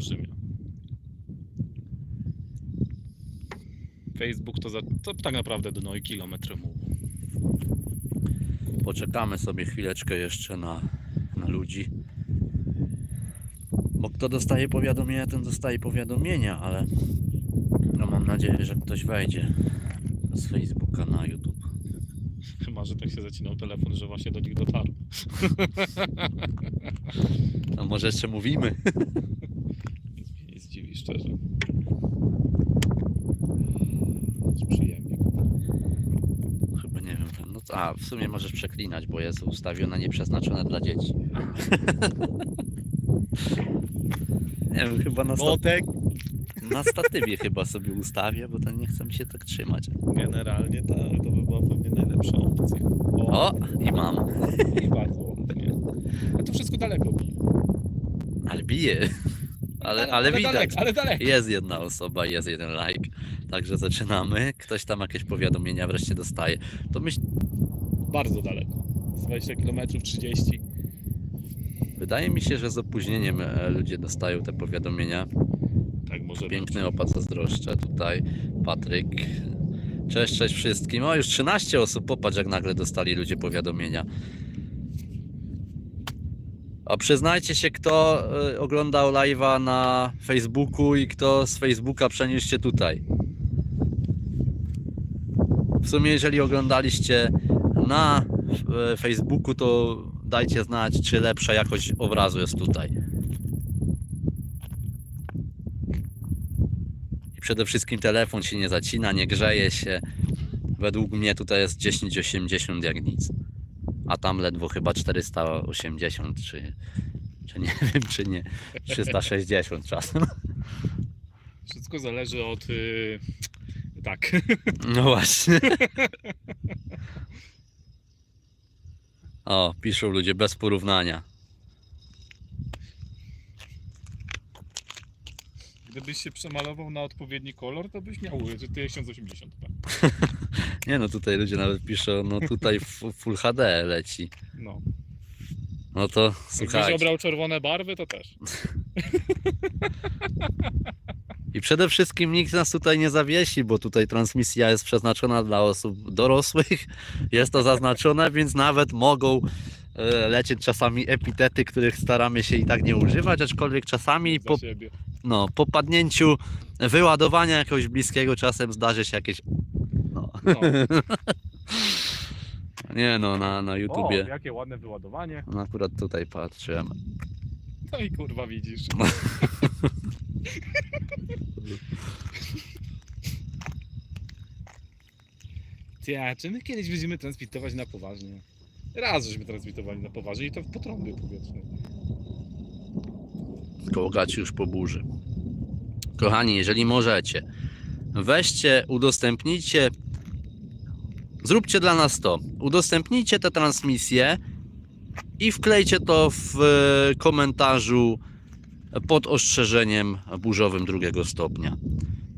olbrzymia. Facebook to, za, to tak naprawdę dno i kilometr mu. Poczekamy sobie chwileczkę jeszcze na, na ludzi. Bo kto dostaje powiadomienia, ten dostaje powiadomienia, ale no mam nadzieję, że ktoś wejdzie z Facebooka na YouTube. Chyba, że tak się zacinał telefon, że właśnie do nich dotarł. No może jeszcze mówimy. Nic mnie nie zdziwi, szczerze. Jest Przyjemnie. Chyba nie wiem. No, to- a w sumie możesz przeklinać, bo jest ustawiona nieprzeznaczona dla dzieci. nie wiem, chyba na, sta- na statywie chyba sobie ustawię, bo to nie chce mi się tak trzymać. Generalnie tak, to by była pewnie najlepsza opcja. O, i mam. i bardzo ładnie. A to wszystko daleko bije. Ale bije. Ale, ale widać. Daleko, ale daleko. Jest jedna osoba, jest jeden like. Także zaczynamy. Ktoś tam jakieś powiadomienia wreszcie dostaje. To myśl, Bardzo daleko. Z 20 km 30. wydaje mi się, że z opóźnieniem e, ludzie dostają te powiadomienia. Tak może Piękny opad zazdroszczę tutaj. Patryk. Cześć, cześć wszystkim. O, już 13 osób. Popatrz, jak nagle dostali ludzie powiadomienia. A przyznajcie się, kto y, oglądał live'a na Facebooku i kto z Facebooka przeniósł się tutaj. W sumie, jeżeli oglądaliście na e, Facebooku, to dajcie znać, czy lepsza jakość obrazu jest tutaj. I przede wszystkim telefon się nie zacina, nie grzeje się. Według mnie tutaj jest 1080 jak nic. A tam ledwo chyba 480, czy, czy nie wiem, czy nie. 360 czasem. Wszystko zależy od... y, Tak. No właśnie. O, piszą ludzie bez porównania. Gdybyś się przemalował na odpowiedni kolor, to byś miał że 1080p. Nie no, tutaj ludzie nawet piszą, no tutaj Full HD leci. No. No to Jakbyś słuchajcie. obrał czerwone barwy, to też. I przede wszystkim nikt nas tutaj nie zawiesi, bo tutaj transmisja jest przeznaczona dla osób dorosłych. Jest to zaznaczone, więc nawet mogą e, lecieć czasami epitety, których staramy się i tak nie używać, aczkolwiek czasami Za po, no, po padnięciu wyładowania jakiegoś bliskiego czasem zdarzy się jakieś. No. No. Nie no, na, na O, YouTubie. jakie ładne wyładowanie. No akurat tutaj patrzyłem. No i kurwa widzisz. Ty, a czy my kiedyś będziemy transmitować na poważnie? Raz żeśmy transmitowali na poważnie i to w potrąbie powietrznej. Kołgaci już po burzy. Kochani, jeżeli możecie, weźcie, udostępnijcie, zróbcie dla nas to. Udostępnijcie tę transmisję i wklejcie to w e, komentarzu pod ostrzeżeniem burzowym drugiego stopnia.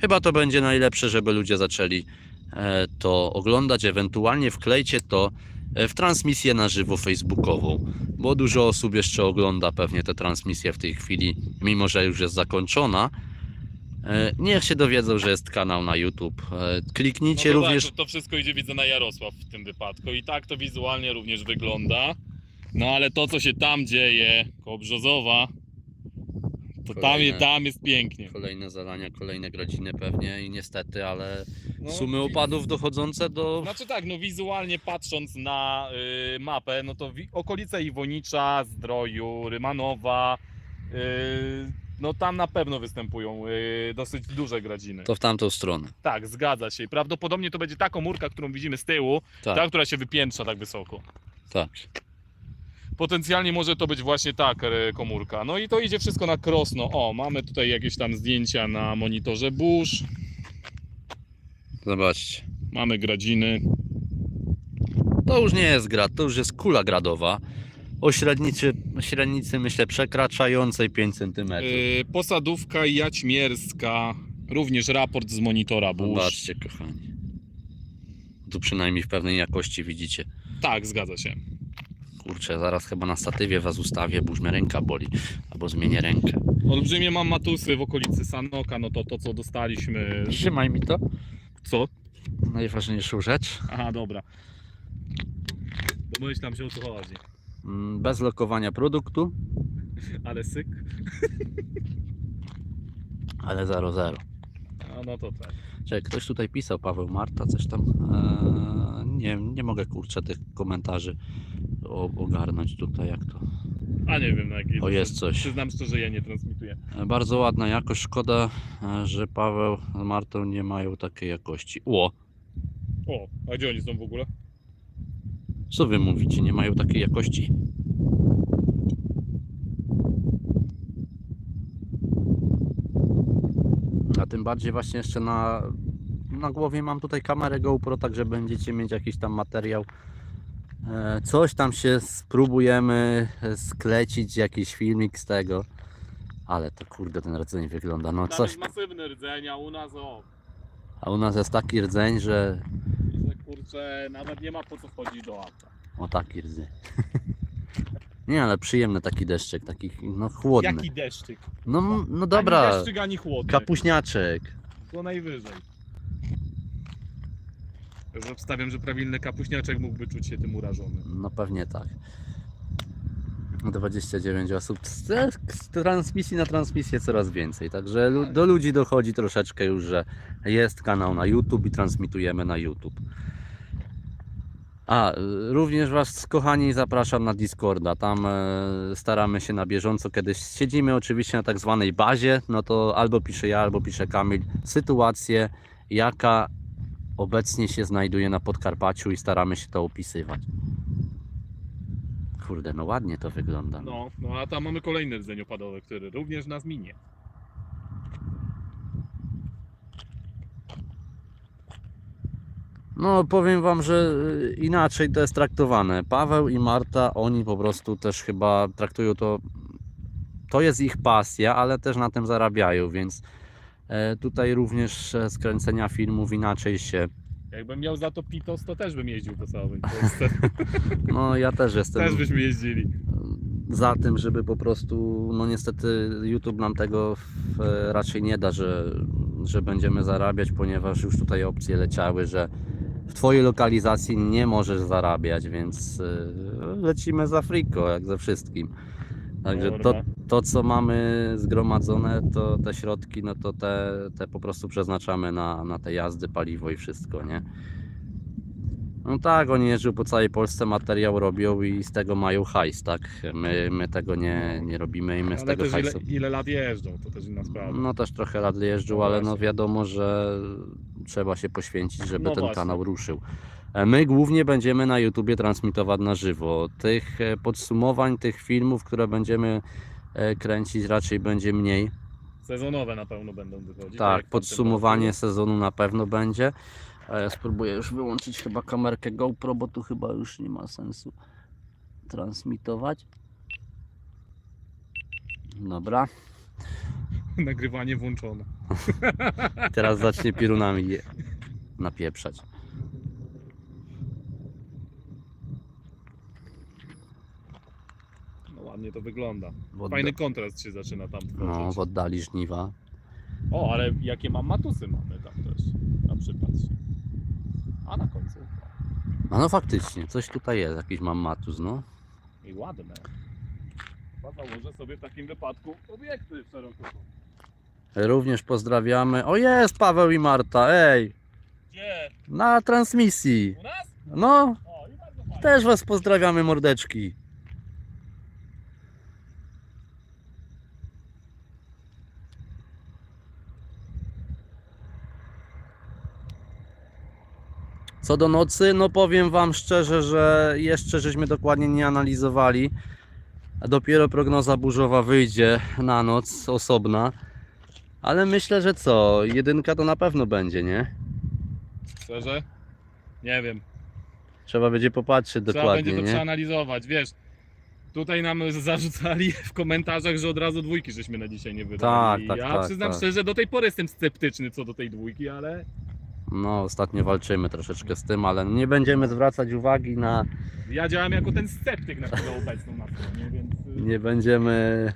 Chyba to będzie najlepsze, żeby ludzie zaczęli e, to oglądać. Ewentualnie wklejcie to e, w transmisję na żywo facebookową, bo dużo osób jeszcze ogląda pewnie tę transmisję w tej chwili, mimo że już jest zakończona. E, Niech się dowiedzą, że jest kanał na YouTube. Kliknijcie no również. Tak, to, to wszystko idzie widzę na Jarosław w tym wypadku i tak to wizualnie również wygląda. No ale to co się tam dzieje koło Brzozowa, to tam, je- tam jest pięknie. Kolejne zadania, kolejne godziny pewnie i niestety, ale No, sumy opadów dochodzące do. Znaczy tak, no wizualnie patrząc na y, mapę, no to wi- okolice Iwonicza, Zdroju, Rymanowa, y, no tam na pewno występują y, dosyć duże gradziny. To w tamtą stronę. Tak, zgadza się. I Prawdopodobnie to będzie ta komórka, którą widzimy z tyłu, Tak, ta, która się wypiętrza tak wysoko. tak. Potencjalnie może to być właśnie ta komórka. No i to idzie wszystko na krosno. O, mamy tutaj jakieś tam zdjęcia na monitorze burz, Zobaczcie. mamy gradziny. To już nie jest grad, to już jest kula gradowa. O średnicy, średnicy myślę przekraczającej 5 cm. Yy, posadówka jaćmierska, również raport z monitora burz. Zobaczcie, kochani. Tu przynajmniej w pewnej jakości widzicie. Tak, zgadza się. Kurczę, zaraz chyba na statywie was ustawię, bo już mnie ręka boli. Albo zmienię rękę. Olbrzymie mam matusy w okolicy Sanoka, no to to co dostaliśmy. Trzymaj mi to. Co? Najważniejszą rzecz. Aha, dobra. Domyślam się o co chodzi. Mm, Bez lokowania produktu, Ale syk? ale 0,0. A no to tak. Czekaj, ktoś tutaj pisał, Paweł Marta, coś tam. Eee, nie, nie mogę kurczę tych komentarzy ogarnąć tutaj, jak to. A nie wiem na jakiej. O, jest coś. Przyznam szczerze, ja nie transmituję. Bardzo ładna jakość. Szkoda, e, że Paweł z Martą nie mają takiej jakości. Ło, O, a gdzie oni są w ogóle? co wy mówicie? Nie mają takiej jakości? A tym bardziej właśnie jeszcze na, na głowie mam tutaj kamerę GoPro, także będziecie mieć jakiś tam materiał. E, Coś tam się spróbujemy e, sklecić, jakiś filmik z tego. Ale to kurde ten rdzeń wygląda. No Tam coś. jest masywny rdzeń, a u nas o. A u nas jest taki rdzeń, że Że kurczę, nawet nie ma po co wchodzić do auta. O taki rdzeń. Nie, ale przyjemny taki deszczek, taki no chłodny. Jaki deszczyk? No, m- no Ani dobra, deszczyk, ani chłodny. kapuśniaczek. To najwyżej. Już obstawiam, że prawilny kapuśniaczek mógłby czuć się tym urażony. No pewnie tak. 29 osób. Z, z transmisji na transmisję coraz więcej. Także do ludzi dochodzi troszeczkę już, że jest kanał na YouTube i transmitujemy na YouTube. A, również Was, kochani, zapraszam na Discorda. Tam e, staramy się na bieżąco, kiedy siedzimy oczywiście na tak zwanej bazie, no to albo piszę ja, albo pisze Kamil, sytuację, jaka obecnie się znajduje na Podkarpaciu i staramy się to opisywać. Kurde, no ładnie to wygląda. No, no a tam mamy kolejny rdzeń opadowy, który również nas minie. No, powiem wam, że y, inaczej to jest traktowane. Paweł i Marta, oni po prostu też chyba traktują to. To jest ich pasja, ale też na tym zarabiają, więc tutaj również e, skręcenia filmów inaczej się. Jakbym miał za to pitos, to też bym jeździł po całej Polsce. No, ja też jestem też byśmy jeździli. za tym, żeby po prostu, no niestety YouTube nam tego w, raczej nie da, że, że będziemy zarabiać, ponieważ już tutaj opcje leciały, że w Twojej lokalizacji nie możesz zarabiać, więc lecimy za friko, jak ze wszystkim. Także to, to, co mamy zgromadzone, to te środki, no to te, te po prostu przeznaczamy na, na te jazdy, paliwo i wszystko, nie? No tak, oni jeżdżą po całej Polsce, materiał robią i z tego mają hajs, tak? My, my tego nie, nie robimy i my z Ale tego też ile, hajsu... ile lat jeżdżą, to też inna sprawa. No też trochę lat jeżdżą, No ale no właśnie. wiadomo, że trzeba się poświęcić, żeby No ten właśnie. kanał ruszył. E, My głównie będziemy na YouTubie transmitować na żywo. Tych e, podsumowań, tych filmów, które będziemy e, kręcić raczej będzie mniej. Sezonowe na pewno będą wychodzić. Tak, podsumowanie sezonu na pewno będzie. Ja spróbuję już wyłączyć chyba kamerkę GoPro, bo tu chyba już nie ma sensu transmitować. Dobra. Nagrywanie włączone. teraz zacznie pirunami napieprzać. No ładnie to wygląda. Fajny kontrast się zaczyna tam No, tworzyć. w oddali żniwa. O, ale jakie mam matusy mamy tam też. Na przykład. A na końcu. A no faktycznie, coś tutaj jest, jakiś mam matus, no. I ładne. Chyba założę sobie w takim wypadku obiekty szeroko. Również pozdrawiamy. O jest Paweł i Marta, ej! Gdzie? Na transmisji. U nas? No, O, też was pozdrawiamy mordeczki. Co do nocy, no powiem wam szczerze, że jeszcze żeśmy dokładnie nie analizowali. Dopiero prognoza burzowa wyjdzie na noc osobna. Ale myślę, że co, jedynka to na pewno będzie, nie? Szczerze? Nie wiem. Trzeba będzie popatrzeć Trzeba dokładnie, będzie to nie? przeanalizować, wiesz. Tutaj nam zarzucali w komentarzach, że od razu dwójki żeśmy na dzisiaj nie wydali. Tak, tak, ja tak, przyznam tak. szczerze, do tej pory jestem sceptyczny co do tej dwójki, ale No, ostatnio walczymy troszeczkę z tym, ale nie będziemy zwracać uwagi na. Ja działam jako ten sceptyk na chwilę obecną na stronie, więc... y, Nie będziemy.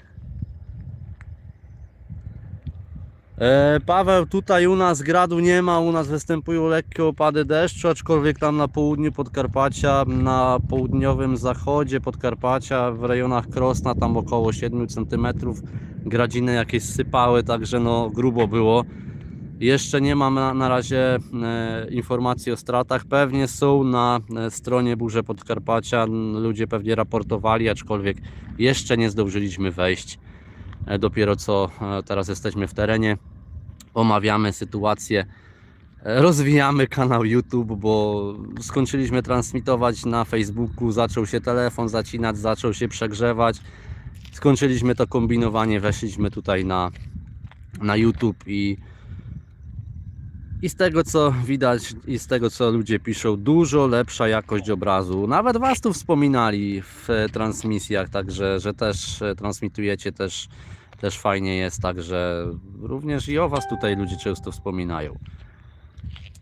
E, Paweł, tutaj u nas gradu nie ma, u nas występują lekkie opady deszczu, aczkolwiek tam na południu Podkarpacia, na południowym zachodzie Podkarpacia, w rejonach Krosna, tam około 7 cm, gradziny jakieś sypały, także no grubo było. Jeszcze nie mam na, na razie e, informacji o stratach. Pewnie są na e, stronie Burze Podkarpacia. Ludzie pewnie raportowali, aczkolwiek jeszcze nie zdążyliśmy wejść. E, Dopiero co teraz jesteśmy w terenie. Omawiamy sytuację. Rozwijamy kanał YouTube, bo skończyliśmy transmitować na Facebooku. Zaczął się telefon zacinać, zaczął się przegrzewać. Skończyliśmy to kombinowanie, weszliśmy tutaj na, na YouTube i i z tego co widać, i z tego co ludzie piszą, dużo lepsza jakość obrazu. Nawet Was tu wspominali w transmisjach, także że też e, transmitujecie, też, też fajnie jest, także również i o Was tutaj ludzie często wspominają.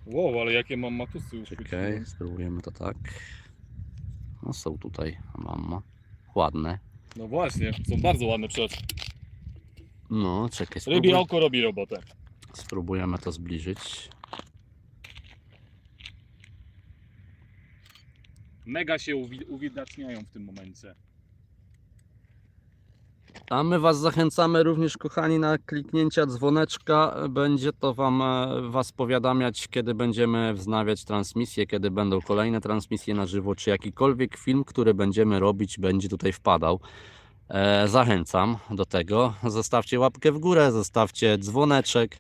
Wow, ale jakie mam matusy już Czekaj, spróbujemy to tak. No są tutaj, mama. Ładne. No właśnie, są bardzo ładne przecież. No, czekaj, Rybie spróbuj, oko robi robotę. Spróbujemy to zbliżyć. Mega się uwi- uwidaczniają w tym momencie. A my Was zachęcamy również, kochani, na kliknięcia dzwoneczka. Będzie to Wam e, Was powiadamiać, kiedy będziemy wznawiać transmisję, kiedy będą kolejne transmisje na żywo, czy jakikolwiek film, który będziemy robić, będzie tutaj wpadał. E, Zachęcam do tego. Zostawcie łapkę w górę, zostawcie dzwoneczek.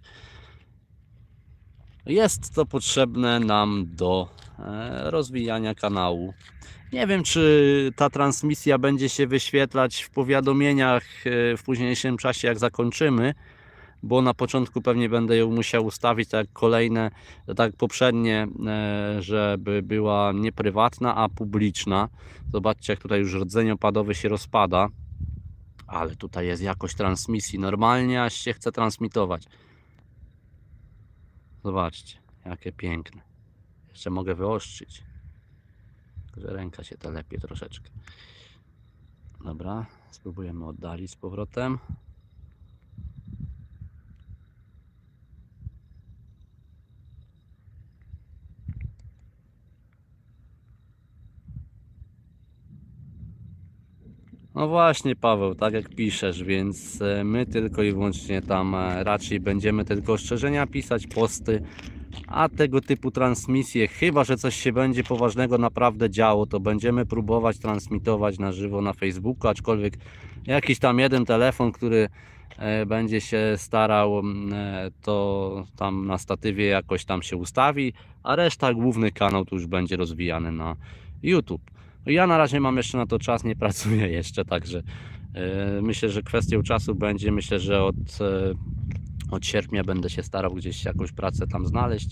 Jest to potrzebne nam do e, rozwijania kanału. Nie wiem, czy ta transmisja będzie się wyświetlać w powiadomieniach e, w późniejszym czasie, jak zakończymy, bo na początku pewnie będę ją musiał ustawić tak kolejne, tak poprzednie, żeby była nie prywatna, a publiczna. Zobaczcie, jak tutaj już rdzeń opadowy się rozpada, ale tutaj jest jakość transmisji. Normalnie aż się chce transmitować. Zobaczcie, jakie piękne. Jeszcze mogę wyostrzyć że ręka się telepie troszeczkę. Dobra, spróbujemy oddalić z powrotem. No właśnie, Paweł, tak jak piszesz, więc e, my tylko i wyłącznie tam e, raczej będziemy tylko ostrzeżenia pisać, posty, a tego typu transmisje, chyba że coś się będzie poważnego naprawdę działo, to będziemy próbować transmitować na żywo na Facebooku, aczkolwiek jakiś tam jeden telefon, który e, będzie się starał, to tam na statywie jakoś tam się ustawi, a reszta główny kanał tu już będzie rozwijany na YouTube. Ja na razie mam jeszcze na to czas, nie pracuję jeszcze, także e, myślę, że kwestią czasu będzie, myślę, że od e, od sierpnia będę się starał gdzieś jakąś pracę tam znaleźć.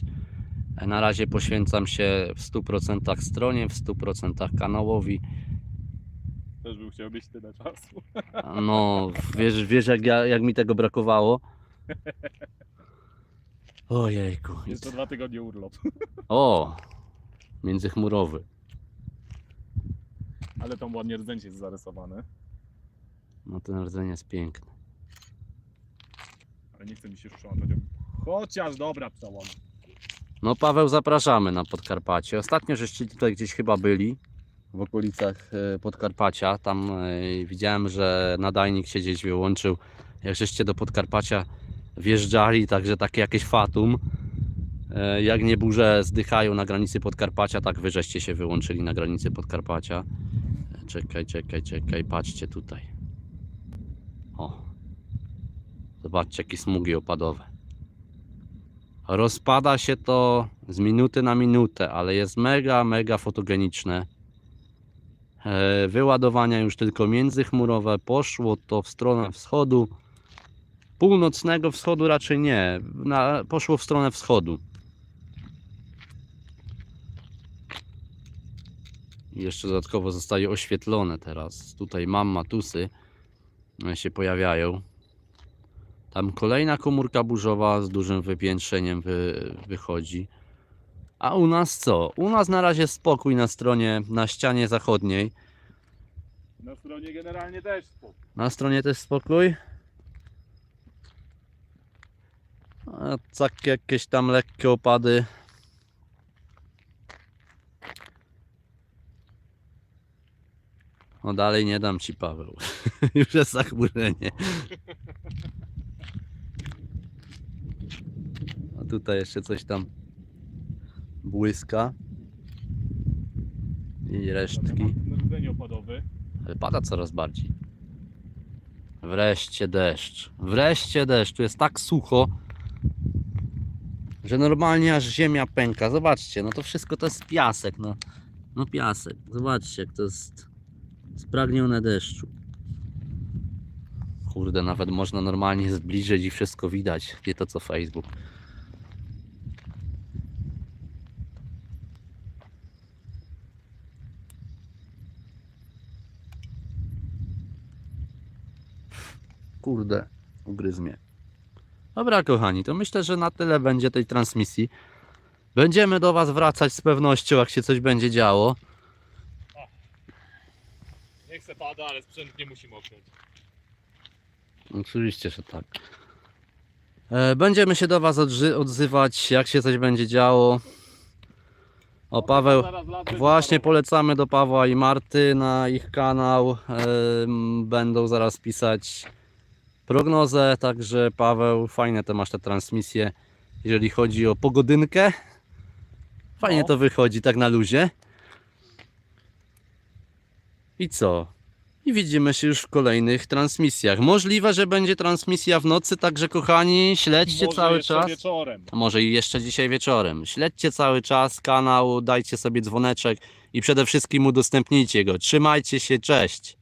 E, Na razie poświęcam się w 100% stronie, w 100% kanałowi. Też bym chciał mieć tyle czasu. No, wiesz, wiesz jak, ja, jak mi tego brakowało? Ojejku. Jeszcze dwa tygodnie urlop. O, międzychmurowy. Ale tam ładnie rdzęcie jest zarysowane. No ten rdzeń jest piękny. Ale nie chce mi się przełączać. Chociaż dobra przełącz. No Paweł, zapraszamy na Podkarpacie. Ostatnio żeście tutaj gdzieś chyba byli, w okolicach e, Podkarpacia. Tam e, widziałem, że nadajnik się gdzieś wyłączył. Jak żeście do Podkarpacia wjeżdżali, także takie jakieś fatum. E, Jak nie burze zdychają na granicy Podkarpacia, tak wy żeście się wyłączyli na granicy Podkarpacia. Czekaj, czekaj, czekaj, patrzcie tutaj. O. Zobaczcie, jakie smugi opadowe. Rozpada się to z minuty na minutę, ale jest mega, mega fotogeniczne. E, Wyładowania już tylko międzychmurowe. Poszło to w stronę wschodu. Północnego wschodu raczej nie. Na, poszło w stronę wschodu. I Jeszcze dodatkowo zostaje oświetlone teraz. Tutaj mam matusy się pojawiają. Tam kolejna komórka burzowa z dużym wypiętrzeniem wy, wychodzi. A u nas co? U nas na razie spokój na stronie, na ścianie zachodniej. Na stronie generalnie też spokój. Na stronie też spokój. A tak jakieś tam lekkie opady. No dalej nie dam ci Paweł. Już jest zachmurzenie. A tutaj jeszcze coś tam błyska. I resztki. Rdzenie opadowy. Ale pada coraz bardziej. Wreszcie deszcz. Wreszcie deszcz. Tu jest tak sucho, że normalnie aż ziemia pęka. Zobaczcie, no to wszystko to jest piasek. No, no piasek. Zobaczcie, jak to jest spragnione deszczu. Kurde, nawet można normalnie zbliżyć i wszystko widać. Nie to co Facebook. Kurde, ugryzł mnie. Dobra, kochani, to myślę, że na tyle będzie tej transmisji. Będziemy do Was wracać z pewnością, jak się coś będzie działo. Nie chcę pada, ale sprzęt nie musi moknąć. Oczywiście, że tak. E, Będziemy się do Was odży- odzywać, jak się coś będzie działo. O, Paweł, Zaraz lat Właśnie polecamy do Pawła i Marty na ich kanał. Em, Będą zaraz pisać prognozę, także Paweł, fajne te masz te transmisje, jeżeli chodzi o pogodynkę. Fajnie No. to wychodzi tak na luzie. I co? I widzimy się już w kolejnych transmisjach. Możliwe, że będzie transmisja w nocy, także kochani, śledźcie Może cały jeszcze czas. wieczorem. A może i jeszcze dzisiaj wieczorem. Śledźcie cały czas kanał, dajcie sobie dzwoneczek i przede wszystkim udostępnijcie go. Trzymajcie się, cześć!